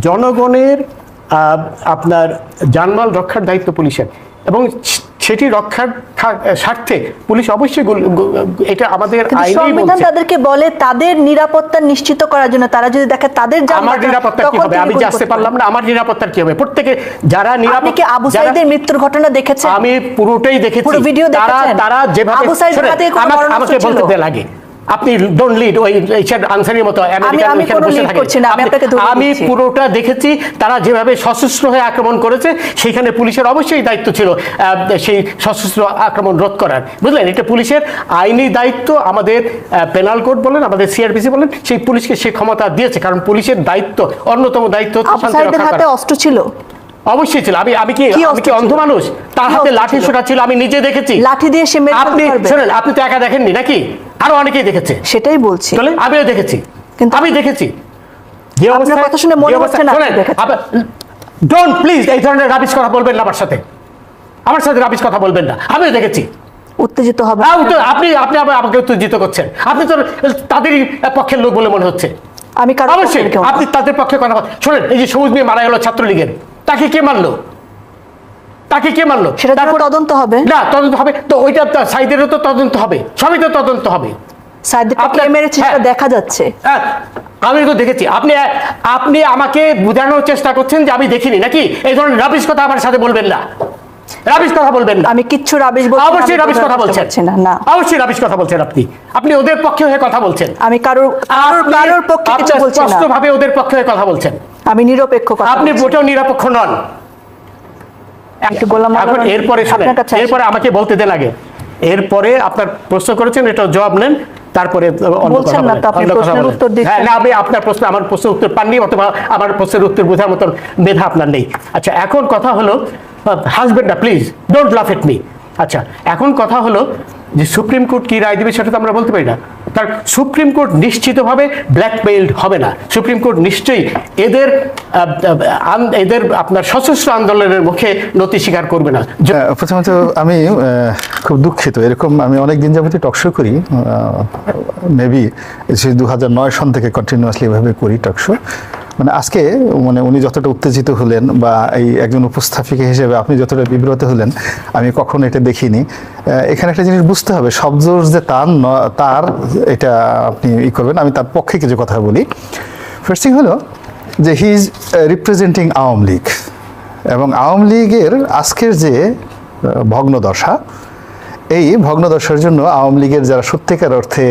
জনগণের আপনার জানমাল রক্ষার দায়িত্ব পুলিশের। এবং সেটি রক্ষার স্বার্থে পুলিশ অবশ্যই এটা আমাদের আইনেই বলছে। তাদেরকে বলে তাদের নিরাপত্তা নিশ্চিত করার জন্য তারা যদি দেখে তাদের আমার নিরাপত্তা কি হবে? আমি যে আসতে পারলাম না আমার নিরাপত্তার কি হবে? প্রত্যেকে যারা। নিরাপত্তা কি আবু সাইদের মৃত্যুর ঘটনা দেখেছেন? আমি পুরোটাই দেখেছি। পুরো ভিডিও তারা? তারা যেভাবে আবু সাইদের হাতে আমাকে- বলতে লাগে আপনি ডোন্ট লিড ওই আনসারের মতো আমি। পুরোটা দেখেছি তারা যেভাবে সশস্ত্র হয়ে আক্রমণ করেছে সেখানে পুলিশের অবশ্যই দায়িত্ব ছিল সেই সশস্ত্র আক্রমণ রোধ করার। বুঝলেন? এটা পুলিশের আইনি দায়িত্ব আমাদের পেনাল কোড বলেন আমাদের সিআরপিসি বলেন সেই পুলিশকে সেই ক্ষমতা দিয়েছে কারণ পুলিশের দায়িত্ব অন্যতম দায়িত্ব হাতে অস্ত্র ছিল। অবশ্যই ছিল। আমি আমি কি আমি কি অন্ধ মানুষ? তার হাতে লাঠি ছোটা ছিল আমি নিজে দেখেছি। লাঠি দিয়ে সে আপনি? শুনেন আপনি তো একা দেখেননি নাকি? আরও অনেকেই দেখেছে। সেটাই বলছি। আমিও দেখেছি। কিন্তু- আমি দেখেছি। যে অবস্থায়- কথা শুনে মনে হচ্ছে না ডোন্ট প্লিজ এই ধরনের রাবিশ কথা বলবেন না আমার সাথে। আমার সাথে রাবিশ কথা বলবেন না। আমিও দেখেছি। উত্তেজিত হবে। হ্যাঁ, আপনি আপনি আমাকে উত্তেজিত করছেন। আপনি তো তাদেরই পক্ষের লোক বলে মনে হচ্ছে। আমি অবশ্যই। আপনি তাদের পক্ষে কথা শোনেন এই যে সবুজ মেয়ে মারা গেল ছাত্রলীগের। তাকে কে মারলো তাকে কে মারলো? সেটা তারপর- তদন্ত হবে। না তদন্ত হবে। তো ওইটা সাইদেরও তো তদন্ত হবে। সবই তো তদন্ত হবে। আপনার- মেরেছে সেটা হ্যাঁ। দেখা যাচ্ছে। হ্যাঁ, আমি তো দেখেছি। আপনি আপনি আমাকে বোঝানোর চেষ্টা করছেন যে আমি দেখিনি নাকি? এই ধরনের রাবিশ কথা আমার সাথে বলবেন না। রাবিশ কথা বলবেন না। আমি কিচ্ছু রাবিশ বলছি অবশ্যই রাবিশ কথা বলছেন। না না। অবশ্যই রাবিশ কথা বলছেন আপনি। আপনি ওদের পক্ষে হয়ে কথা বলছেন। আমি কারোর কারোর পক্ষে কিছু বলছি না। স্পষ্টভাবে ওদের পক্ষে হয়ে কথা বলছেন। আমি নিরপেক্ষ কথা আপনি। মোটেও নিরপেক্ষ নন। এখন এরপরে আমাকে বলতে দেন আগে এরপরে আপনার প্রশ্ন করেছেন এটা জবাব নেন তারপরে। হ্যাঁ না আমি আপনার প্রশ্ন আমার প্রশ্নের উত্তর পাননি অথবা আমার প্রশ্নের উত্তর বোঝার মতন মেধা আপনার নেই। আচ্ছা এখন কথা হলো হাজবেন্ড না প্লিজ ডোন্ট লাফ এট মি আচ্ছা এখন কথা হলো যে সুপ্রিম কোর্ট কি রায় দিবে সেটা তো আমরা বলতে পারি না। কারণ সুপ্রিম কোর্ট নিশ্চিতভাবে ব্ল্যাকমেইলড হবে না। সুপ্রিম কোর্ট নিশ্চয়ই এদের এদের আপনার সশস্ত্র আন্দোলনের মুখে নতি স্বীকার করবে না। প্রথমত আমি খুব দুঃখিত। এরকম আমি অনেক দিন যাবতীয় টকশো করি মেবি দু হাজার নয় সন থেকে কন্টিনিউয়াসলি এভাবে করি টকশো মানে আজকে মানে উনি যতটা উত্তেজিত হলেন বা এই একজন উপস্থাপিকা হিসেবে আপনি যতটা বিব্রত হলেন, আমি কখনো এটা দেখিনি। এখানে একটা জিনিস বুঝতে হবে শব্দ যে তার তার এটা আপনি ই করবেন। আমি তার পক্ষে কিছু কথা বলি। ফার্স্ট থিং হলো যে he is representing Awami League. এবং আওয়ামী লীগের আজকের যে ভগ্নদশা, এই ভগ্নদশার জন্য আওয়ামী লীগের যারা সত্যিকার অর্থে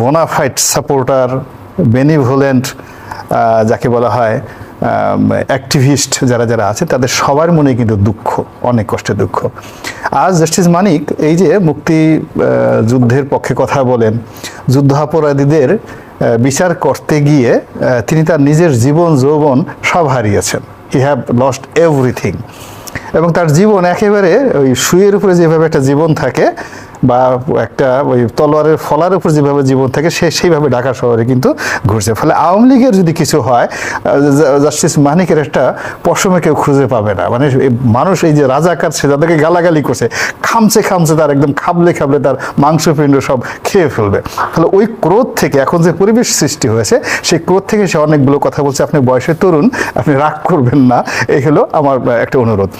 বোনাফাইট সাপোর্টার বেনিভোলেন্ট যাকে বলা হয় অ্যাক্টিভিস্ট যারা যারা আছে, তাদের সবার মনে কিন্তু দুঃখ, অনেক কষ্টের দুঃখ। আজ জাস্টিস মানিক এই যে মুক্তি যুদ্ধের পক্ষে কথা বলেন, যুদ্ধাপরাধীদের বিচার করতে গিয়ে তিনি তার নিজের জীবন, যৌবন সব হারিয়েছেন। হি হ্যাভ লস্ট এভরিথিং এবং তার জীবন একেবারে ওই শুয়ের উপরে যেভাবে একটা জীবন থাকে বা একটা ওই তলোয়ারের ফলার উপর যেভাবে জীবন থাকে, সে সেইভাবে ঢাকা শহরে কিন্তু ঘুরছে। ফলে আওয়ামী লীগের যদি কিছু হয় জাস্টিস মানিকের একটা পশমে কেউ খুঁজে পাবে না। মানে মানুষ এই যে রাজাকার, সে যাদেরকে গালাগালি করছে। খামছে খামছে তার একদম খাবলে খাবলে তার মাংসপিণ্ড সব খেয়ে ফেলবে। ফলে ওই ক্রোধ থেকে এখন যে পরিবেশ সৃষ্টি হয়েছে, সেই ক্রোধ থেকে সে অনেকগুলো কথা বলছে। আপনি বয়সে তরুণ, আপনি রাগ করবেন না। এই হলো আমার একটা অনুরোধ।